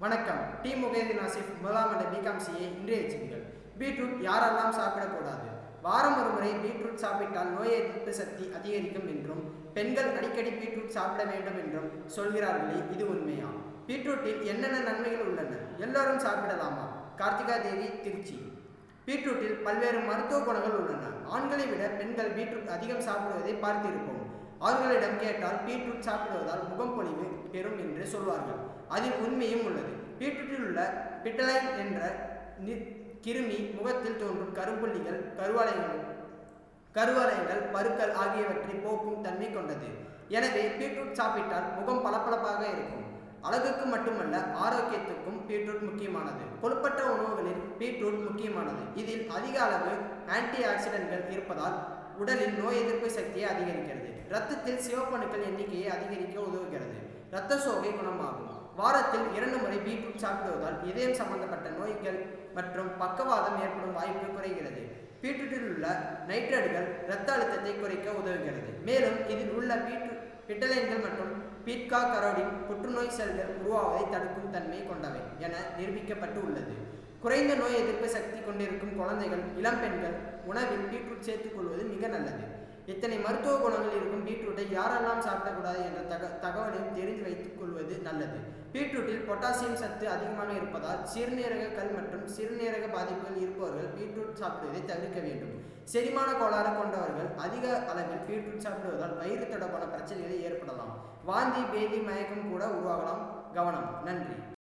வணக்கம். டி. முகேதின் ஆசிஃப் முதலாம் ஆண்டு பிகாம் சிஏ இன்றைய செய்திகள். பீட்ரூட் யாரெல்லாம் சாப்பிடக்கூடாது? வாரம் ஒரு முறை பீட்ரூட் சாப்பிட்டால் நோய் எதிர்ப்பு சக்தி அதிகரிக்கும் என்றும் பெண்கள் அடிக்கடி பீட்ரூட் சாப்பிட வேண்டும் என்றும் சொல்கிறார்களே இது உண்மையா? பீட்ரூட்டில் என்னென்ன நன்மைகள் உள்ளன? எல்லோரும் சாப்பிடலாமா? கார்த்திகா தேவி திருச்சி. பீட்ரூட்டில் பல்வேறு மருத்துவ குணங்கள் உள்ளன. ஆண்களை விட பெண்கள் பீட்ரூட் அதிகம் சாப்பிடுவதை பார்த்திருப்போம். அவர்களிடம் கேட்டால் பீட்ரூட் சாப்பிடுவதால் முகம் பொலிவு பெறும் என்று சொல்வார்கள். அதில் உண்மையும் உள்ளது. பீட்ரூட்டில் உள்ள பிட்டலைன் என்ற கிருமி முகத்தில் தோன்றும் கரும்புள்ளிகள் கருவளையங்கள் கருவளையங்கள் பருக்கள் ஆகியவற்றை போக்கும் தன்மை கொண்டது. எனவே பீட்ரூட் சாப்பிட்டால் முகம் பளபளப்பாக இருக்கும். அழகுக்கு மட்டுமல்ல ஆரோக்கியத்துக்கும் பீட்ரூட் முக்கியமானது. கொழுப்பற்ற உணவுகளில் பீட்ரூட் முக்கியமானது. இதில் அதிக அளவு ஆன்டி ஆக்சிடென்ட்கள் இருப்பதால் உடலில் நோய் எதிர்ப்பு சக்தியை அதிகரிக்கிறது. இரத்தத்தில் சிவப்பணுக்கள் எண்ணிக்கையை அதிகரிக்க உதவுகிறது. இரத்த சோகை குணமாகும். வாரத்தில் இரண்டு முறை பீட்ரூட் சாப்பிடுவதால் இதயம் சம்பந்தப்பட்ட நோய்கள் மற்றும் பக்கவாதம் ஏற்படும் வாய்ப்பு குறைகிறது. பீட்ரூட்டில் உள்ள நைட்ரேட்டுகள் இரத்த அழுத்தத்தை குறைக்க உதவுகிறது. மேலும் இதில் உள்ள பீட்ரூட் பிட்டலைன்கள் மற்றும் பீட்கா கரோடின் புற்றுநோய் செல்கள் உருவாவதை தடுக்கும் தன்மை கொண்டவை என நிரூபிக்கப்பட்டு உள்ளது குறைந்த நோய் எதிர்ப்பு சக்தி கொண்டிருக்கும் குழந்தைகள் இளம் பெண்கள் உணவில் பீட்ரூட் சேர்த்துக் கொள்வது மிக நல்லது. இத்தனை மருத்துவ குணங்கள் இருக்கும் பீட்ரூட்டை யாரெல்லாம் சாப்பிடக்கூடாது என்ற தக தகவலையும் தெரிந்து வைத்துக் கொள்வது நல்லது. பீட்ரூட்டில் பொட்டாசியம் சத்து அதிகமாக இருப்பதால் சிறுநீரக கல் மற்றும் சிறுநீரக பாதிப்புகள் இருப்பவர்கள் பீட்ரூட் சாப்பிடுவதை தவிர்க்க வேண்டும். செரிமான கோளாறு கொண்டவர்கள் அதிக அளவில் பீட்ரூட் சாப்பிடுவதால் வயிறு தொடர்பான பிரச்சனைகளை ஏற்படலாம். வாந்தி பேதி மயக்கம் கூட உருவாகலாம். கவனம். நன்றி.